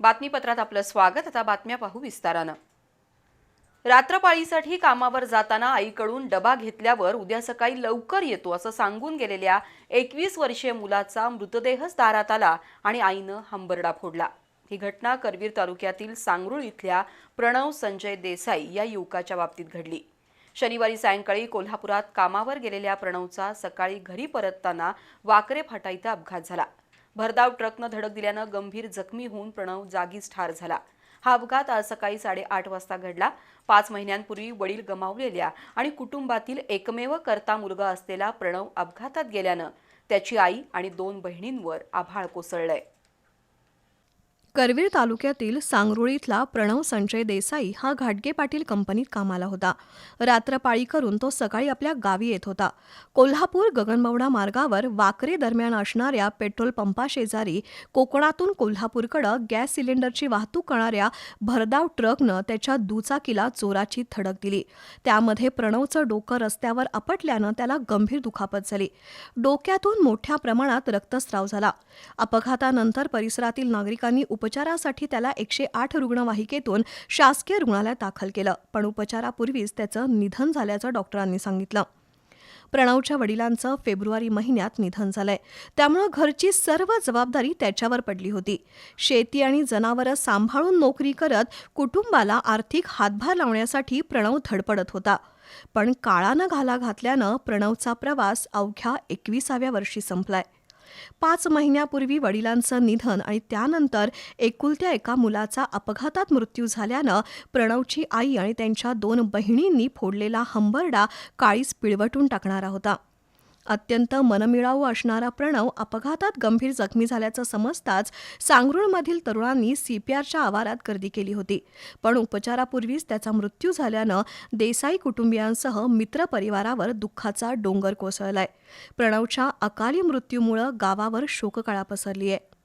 बातमीपत्रात आपलं स्वागत. आता बातम्या पाहू विस्तारानं. रात्रपाळीसाठी कामावर जाताना आईकडून डबा घेतल्यावर उद्या सकाळी लवकर येतो असं सांगून गेलेल्या एकवीस वर्षीय मुलाचा मृतदेहच दारात आला आणि आईनं हंबरडा फोडला. ही घटना करवीर तालुक्यातील सांगरुळ इथल्या प्रणव संजय देसाई या युवकाच्या बाबतीत घडली. शनिवारी सायंकाळी कोल्हापुरात कामावर गेलेल्या प्रणवचा सकाळी घरी परतताना वाकरे फाटा इथं अपघात झाला. भरधाव ट्रकनं धडक दिल्यानं गंभीर जखमी होऊन प्रणव जागीच ठार झाला. हा अपघात आज सकाळी साडेआठ वाजता घडला. पाच महिन्यांपूर्वी वडील गमावलेल्या आणि कुटुंबातील एकमेव करता मुलगा असलेला प्रणव अपघातात गेल्यानं त्याची आई आणि दोन बहिणींवर आभाळ कोसळलंय. करवीर तालुक्यातील सांगरुळीतला प्रणव संजय देसाई हा घाटगे पाटील कंपनीत कामाला होता. रात्रपाळी करून तो सकाळी आपल्या गावी येत होता. कोल्हापूर गगनबावडा मार्गावर वाकरे दरम्यान असणाऱ्या पेट्रोल पंपाशेजारी कोकणातून कोल्हापूरकडं गॅस सिलेंडरची वाहतूक करणाऱ्या भरधाव ट्रकनं त्याच्या दुचाकीला जोराची धडक दिली. त्यामध्ये प्रणवचं डोकं रस्त्यावर आपटल्यानं त्याला गंभीर दुखापत झाली. डोक्यातून मोठ्या प्रमाणात रक्तस्राव झाला. अपघातानंतर परिसरातील नागरिकांनी उप उपचारासाठी त्याला एकशे आठ रुग्णवाहिकेतून शासकीय रुग्णालयात दाखल केलं पण उपचारापूर्वीच त्याचं निधन झाल्याचं डॉक्टरांनी सांगितलं. प्रणवच्या वडिलांचं फेब्रुवारी महिन्यात निधन झालंय. त्यामुळं घरची सर्व जबाबदारी त्याच्यावर पडली होती. शेती आणि जनावरं सांभाळून नोकरी करत कुटुंबाला आर्थिक हातभार लावण्यासाठी प्रणव धडपडत होता. पण काळानं घाला घातल्यानं प्रणवचा प्रवास अवघ्या एकविसाव्या वर्षी संपलाय. पाच महिन्यापूर्वी वडिलांचं निधन आणि त्यानंतर एकुलत्या एका मुलाचा अपघातात मृत्यू झाल्यानं प्रणवची आई आणि त्यांच्या दोन बहिणींनी फोडलेला हंबरडा काळीच पिळवटून टाकणारा होता. अत्यंत मनमिळावू असणारा प्रणव अपघातात गंभीर जखमी झाल्याचं समजताच सांगरुळमधील तरुणांनी सीपीआरच्या आवारात गर्दी केली होती. पण उपचारापूर्वीच त्याचा मृत्यू झाल्यानं देसाई कुटुंबियांसह मित्रपरिवारावर दुःखाचा डोंगर कोसळलाय. प्रणवच्या अकाली मृत्यूमुळं गावावर शोककळा पसरली आहे